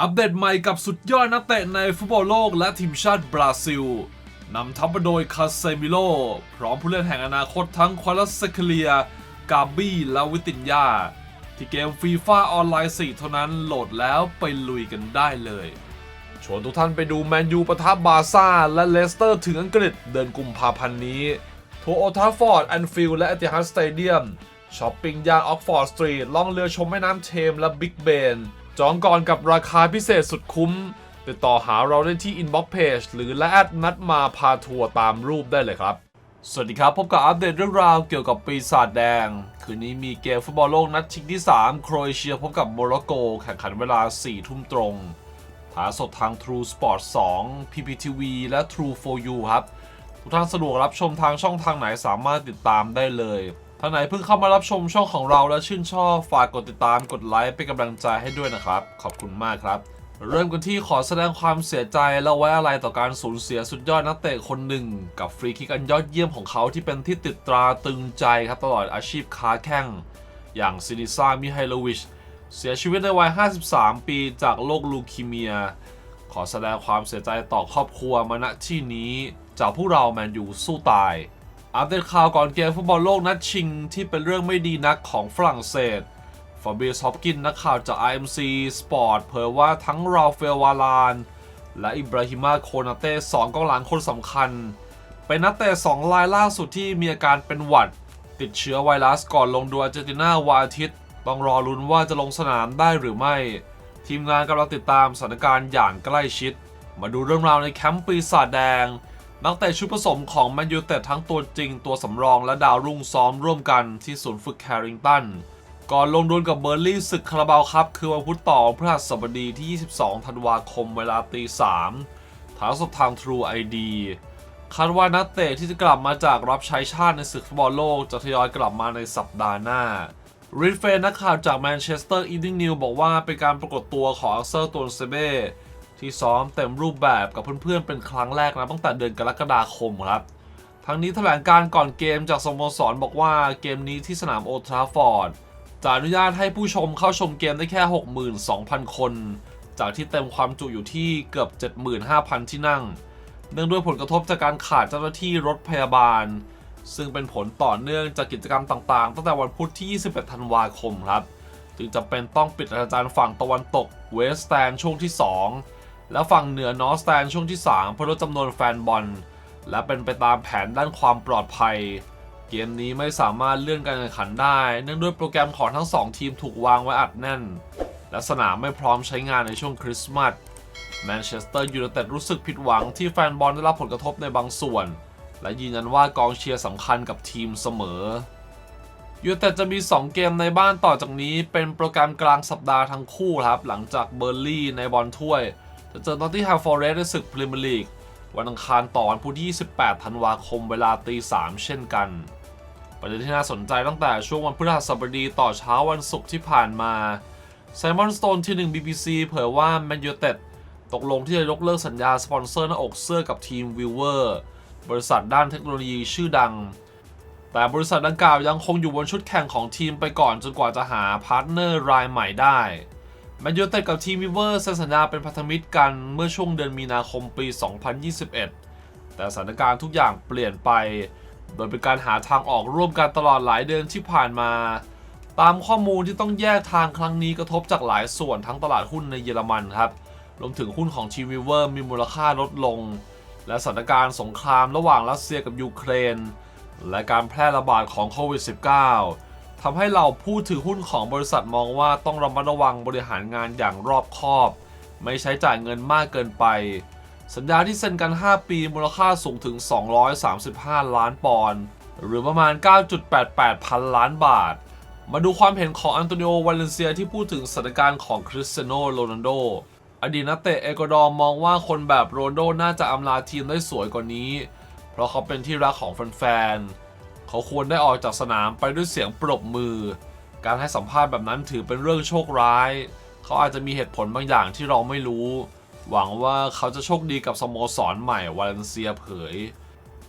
อัปเดตใหม่กับสุดยอดนักเตะในฟุตบอลโลกและทีมชาติบราซิล นำทัพมาโดยคาเซมิโล พร้อมผู้เล่นแห่งอนาคตทั้งควาลสเคเลีย กาบี้และวิตินยา ที่เกมฟีฟ่าออนไลน์ 4 เท่านั้นโหลดแล้วไปลุยกันได้เลย ชวนทุกท่านไปดูแมนยูปะทะบาซ่า และเลสเตอร์ถึงอังกฤษเดือนกุมภาพันธ์นี้ทัวร์โอทาฟอร์ดแอนฟิลด์และเอติฮัดสเตเดียมช้อปปิ้งย่านออกฟอร์ดสตรีทล่องเรือชมแม่น้ำเทมส์และบิ๊กเบน จองก่อนกับราคาพิเศษสุดคุ้ม ติดต่อหาเราได้ที่อินบ็อกเพจหรือและแอดนัดมาพาทัวร์ตามรูปได้เลยครับ สวัสดีครับ พบกับอัปเดตเรื่องราวเกี่ยวกับปีศาจแดง คืนนี้มีเกมฟุตบอลโลกนัดชิงที่ 3 โครเอเชียพบกับโมร็อกโก แข่งขันเวลา 4 ทุ่มตรงถ่ายสดทาง True Sport 2 PPTV และ True for You ครับ ทุกท่านสะดวกรับชมทางช่องทางไหนสามารถติดตามได้เลย ท่านไหนเพิ่งเข้ามารับชมช่องของเราและชื่นชอบฝากกดติดตามกดไลค์เป็นกำลังใจให้ด้วยนะครับ ขอบคุณมากครับ เริ่มกันที่ขอแสดงความเสียใจและไว้อะไรต่อการสูญเสียสุดยอดนักเตะคนหนึ่ง กับฟรีคิกอันยอดเยี่ยมของเขาที่เป็นที่ติดตราตึงใจครับตลอดอาชีพค้าแข้งอย่างซินิซามิไฮโลวิชเสียชีวิตในวัย 53 ปีจากโรคลูคีเมีย ขอแสดงความเสียใจต่อครอบครัวมาณที่นี้ จากผู้เราแมนยูสู้ตาย อัปเดตข่าวก่อนเกมฟุตบอลโลกนัดชิงที่เป็นเรื่องไม่ดีนักของฝรั่งเศสฟาเบียสฮอปกินนักข่าวจาก IMC Sport เผยว่าทั้งราฟาเอลวาลาน และอิบราฮิมาโคนาเต้สองกองหลังคนสำคัญ เป็นนักเตะสองรายล่าสุดที่มีอาการเป็นหวัด ติดเชื้อไวรัสก่อนลงดูอาร์เจนตินาวันอาทิตย์ ต้องรอลุ้นว่าจะลงสนามได้หรือไม่ ทีมงานกำลังติดตามสถานการณ์อย่างใกล้ชิด มาดูเรื่องราวในแคมป์ปีศาจแดง นักเตะชุดผสมของแมนยูเต็ดทั้งตัวจริงตัวสำรองและดาวรุ่งซ้อมร่วมกันที่ศูนย์ฝึกแคริงตัน ก่อนลงดวลกับเบอร์ลี่ศึกคาราบาวครับคือวันพุธต่อพฤหัสบดีที่ 22 ธันวาคมเวลาตี3ทางสดทาง True ID คาดว่านักเตะที่จะกลับมาจากรับใช้ชาติในศึกฟุตบอลโลกจะทยอยกลับมาในสัปดาห์หน้าริดเฟนนักข่าวจากแมนเชสเตอร์อี n ิงนิวบอกว่าเป็นการปรากฏตัวของอักเซอร์ตัวเซเบ้ ที่ซ้อมเต็มรูปแบบกับเพื่อนๆ เป็นครั้งแรกนะตั้งแต่เดือนกรกฎาคมครับ ทั้งนี้แถลงการก่อนเกมจากสโมสรบอกว่าเกมนี้ที่สนามโอทราฟอร์ดจะอนุญาตให้ผู้ชมเข้าชมเกมได้แค่ 62,000 คน จากที่เต็มความจุอยู่ที่เกือบ 75,000 ที่นั่ง เนื่องด้วยผลกระทบจากการขาดเจ้าหน้าที่รถพยาบาล ซึ่งเป็นผลต่อเนื่องจากกิจกรรมต่างๆ ตั้งแต่วันพุธที่ 21 ธันวาคมครับ จึงจำเป็นต้องปิดอาจารย์ฝั่งตะวันตกเวสต์แตนช่วงที่ 2 และฝั่งเหนือนอสแตนช่วงที่ 3 เพื่อลดจำนวนแฟนบอล และเป็นไปตามแผนด้านความปลอดภัย เกมนี้ไม่สามารถเลื่อนการแข่งขันได้ เนื่องด้วยโปรแกรมของทั้งสองทีมถูกวางไว้อัดแน่น และสนามไม่พร้อมใช้งานในช่วงคริสต์มาสแมนเชสเตอร์ยูไนเต็ดรู้สึกผิดหวังที่แฟนบอลได้รับผลกระทบในบางส่วน และยืนยันว่ากองเชียร์สำคัญกับทีมเสมอยูไนเต็ดจะมี 2 เกมในบ้านต่อจากนี้เป็นโปรแกรมกลางสัปดาห์ทั้งคู่ครับหลังจากเบอร์ลี่ในบอลถ้วย จะเจอนอตติงแฮมฟอร์เรสในศึกพรีเมียร์ลีกวันอังคารต่อวันพุธที่ 28 ธันวาคมเวลาตี3เช่นกัน ประเด็นที่น่าสนใจตั้งแต่ช่วงวันพฤหัสบดีต่อเช้าวันศุกร์ที่ผ่านมาไซมอนสโตนที่ 1 BBC เผยว่าแมนยูเต็ดตกลงที่จะยกเลิกสัญญาสปอนเซอร์หน้าอกเสื้อกับทีมวิวเวอร์บริษัทด้านเทคโนโลยีชื่อดัง แต่บริษัทดังกล่าวยังคงอยู่บนชุดแข่งของทีมไปก่อนจนกว่าจะหาพาร์ทเนอร์รายใหม่ได้ แมนยูเต็ดกับทีมวิเวอร์เซ็นสัญญาเป็นพันธมิตรกันเมื่อช่วงเดือนมีนาคมปี 2021 แต่สถานการณ์ทุกอย่างเปลี่ยนไป โดยเป็นการหาทางออกร่วมกันตลอดหลายเดือนที่ผ่านมา ตามข้อมูลที่ต้องแยกทางครั้งนี้กระทบจากหลายส่วนทั้งตลาดหุ้นในเยอรมันครับ รวมถึงหุ้นของทีมวิเวอร์มีมูลค่าลดลง และสถานการณ์สงครามระหว่างรัสเซียกับยูเครน และการแพร่ระบาดของโควิด -19 ทำให้เราผู้ถือหุ้นของบริษัทมองว่าต้องระมัดระวังบริหารงานอย่างรอบคอบ ไม่ใช้จ่ายเงินมากเกินไป สัญญาที่เซ็นกัน 5 ปีมูลค่าสูงถึง 235 ล้านปอนด์หรือประมาณ 9.88 พันล้านบาท มาดูความเห็นของอันโตนิโอวาเลนเซียที่พูดถึงสถานการณ์ของคริสเตียโนโรนัลโดอดีตนักเตะเอกวาดอร์มองว่าคนแบบโรนโดน่าจะอำลาทีมได้สวยกว่านี้ เพราะเขาเป็นที่รักของแฟนๆ เขาควรได้ออกจากสนามไปด้วยเสียงปรบมือ การให้สัมภาษณ์แบบนั้นถือเป็นเรื่องโชคร้าย เขาอาจจะมีเหตุผลบางอย่างที่เราไม่รู้ หวังว่าเขาจะโชคดีกับสโมสรใหม่วาเลนเซียเผย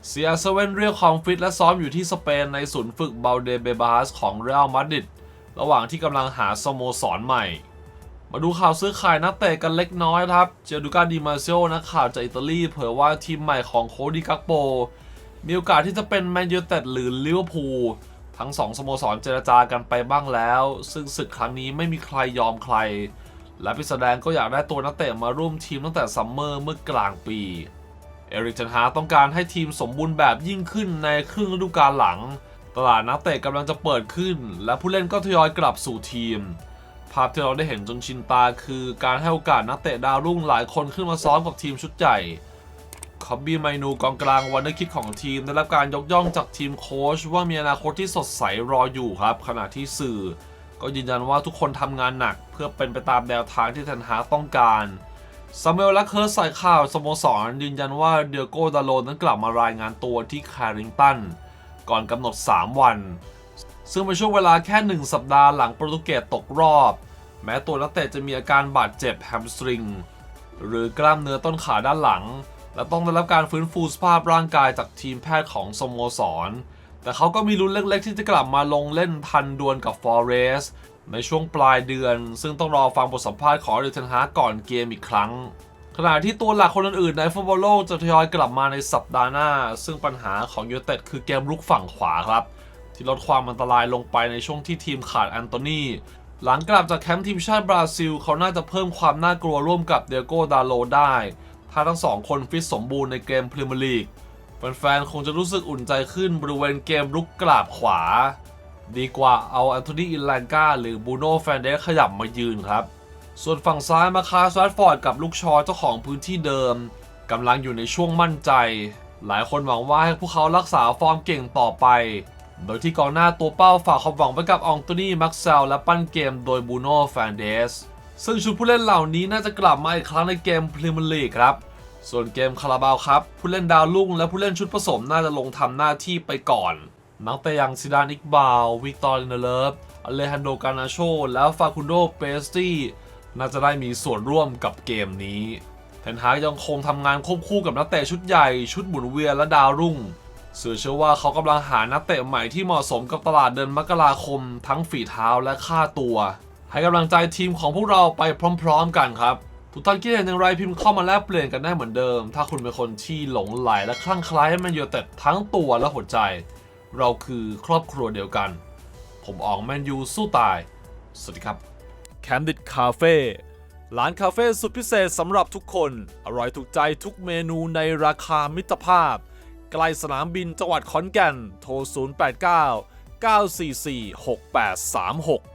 เซียเซเว่นเรียกความฟิตและซ้อมอยู่ที่สเปนในศูนย์ฝึกเบลเดเบบาสของเรอัลมาดริดระหว่างที่กำลังหาสโมสรใหม่มมาดูข่าวซื้อขายนักเตะกันเล็กน้อยครับ เจดูการดิมาเซโอนักข่าวจากอิตาลีเผยว่าทีมใหม่ของโคดิกักโป มีโอกาสที่จะเป็นแมนยูเต็ดหรือลิเวอร์พูลทั้งสองสโมสรเจรจากันไปบ้างแล้ว ซึ่งศึกครั้งนี้ไม่มีใครยอมใคร และพิสแดงก็อยากได้ตัวนักเตะมาร่วมทีมตั้งแต่ซัมเมอร์เมื่อกลางปี เอริกเทนฮาต้องการให้ทีมสมบูรณ์แบบยิ่งขึ้นในครึ่งฤดูกาลหลัง ตลาดนักเตะกำลังจะเปิดขึ้น และผู้เล่นก็ทยอยกลับสู่ทีม ภาพที่เราได้เห็นจนชินตาคือการให้โอกาสนักเตะดาวรุ่งหลายคนขึ้นมาซ้อมกับทีมชุดใหญ่ คอบบี้ไมนูกองกลางวันเดอร์คิดของทีม ได้รับการยกย่องจากทีมโค้ชว่ามีอนาคตที่สดใสรออยู่ครับ ขณะที่สื่อ ก็ยืนยันว่าทุกคนทำงานหนัก เพื่อเป็นไปตามแนวทางที่เทนฮาต้องการซามูเอลและเคิร์สใส่ข่าวสโมสรยืนยันว่าเดียโกดาโลนั้นกลับมารายงานตัวที่แคริงตันก่อนกำหนด 3 วัน ซึ่งเป็นช่วงเวลาแค่ 1 สัปดาห์หลังโปรตุเกสตกรอบ แม้ตัวนักเตะจะมีอาการบาดเจ็บแฮมสตริง หรือกล้ามเนื้อต้นขาด้านหลัง และต้องได้รับการฟื้นฟูสภาพร่างกายจากทีมแพทย์ของสโมสร แต่เขาก็มีลุ้นเล็กๆ ที่จะกลับมาลงเล่นทันดวลกับฟอเรสในช่วงปลายเดือน ซึ่งต้องรอฟังบทสัมภาษณ์ของเดเทนฮาก่อนเกมอีกครั้ง ขณะที่ตัวหลักคนอื่นๆในฟุตบอลโลกจะทยอยกลับมาในสัปดาห์หน้า ซึ่งปัญหาของยูเต็ดคือเกมลุกฝั่งขวาครับ ที่ลดความอันตรายลงไปในช่วงที่ทีมขาดแอนโทนีหลังกลับจากแคมป์ทีมชาติบราซิล เขาน่าจะเพิ่มความน่ากลัวร่วมกับเดโกดาโลได้ ถ้าทั้งสองคนฟิตสมบูรณ์ในเกมพรีเมียร์ลีกแฟนๆคงจะรู้สึกอุ่นใจขึ้นบริเวณเกมรุกกราบขวา ดีกว่าเอาแอนโทนีอินแลนกาหรือบูโน่แฟนเดสขยับมายืนครับ ส่วนฝั่งซ้ายมาคาสแรดฟอร์ดกับลูกชอเจ้าของพื้นที่เดิมกำลังอยู่ในช่วงมั่นใจ หลายคนหวังว่าให้พวกเขารักษาฟอร์มเก่งต่อไป โดยที่กองหน้าตัวเป้าฝากความหวังไว้กับอองโตนีมักเซลและปั้นเกมโดยบูโน่แฟนเดส ซึ่งชุดผู้เล่นเหล่านี้น่าจะกลับมาอีกครั้งในเกมพรีเมียร์ลีกครับ ส่วนเกมคาราบาวครับ ผู้เล่นดาวรุ่งและผู้เล่นชุดผสมน่าจะลงทำหน้าที่ไปก่อน นักเตะอย่างซิดานอิกบาลวิกตอร์ลินเดเลฟอเลฮันโดกานาโช และฟาคุนโดเปสตี้น่าจะได้มีส่วนร่วมกับเกมนี้เทนฮากยังคงทำงานควบคู่กับนักเตะชุดใหญ่ชุดหมุนเวียนและดาวรุ่งสื่อเชื่อว่าเขากำลังหานักเตะใหม่ที่เหมาะสมกับตลาดเดือนมกราคม ทั้งฝีเท้าและค่าตัว ให้กำลังใจทีมของพวกเราไปพร้อม ๆ กันครับ ทุกท่านคิดเห็นอย่างไรพิมพ์เข้ามาแลกเปลี่ยนกันได้เหมือนเดิม ถ้าคุณเป็นคนที่หลงไหลและคลั่งไคล้ให้มันยูไนเต็ดทั้งตัวและหัวใจ เราคือครอบครัวเดียวกัน ผมออกแมนยูสู้ตาย สวัสดีครับ Candid Cafe ร้านคาเฟ่สุดพิเศษสำหรับทุกคน อร่อยถูกใจทุกเมนูในราคามิตรภาพใกล้สนามบินจังหวัดขอนแก่น โทร 089 944 6836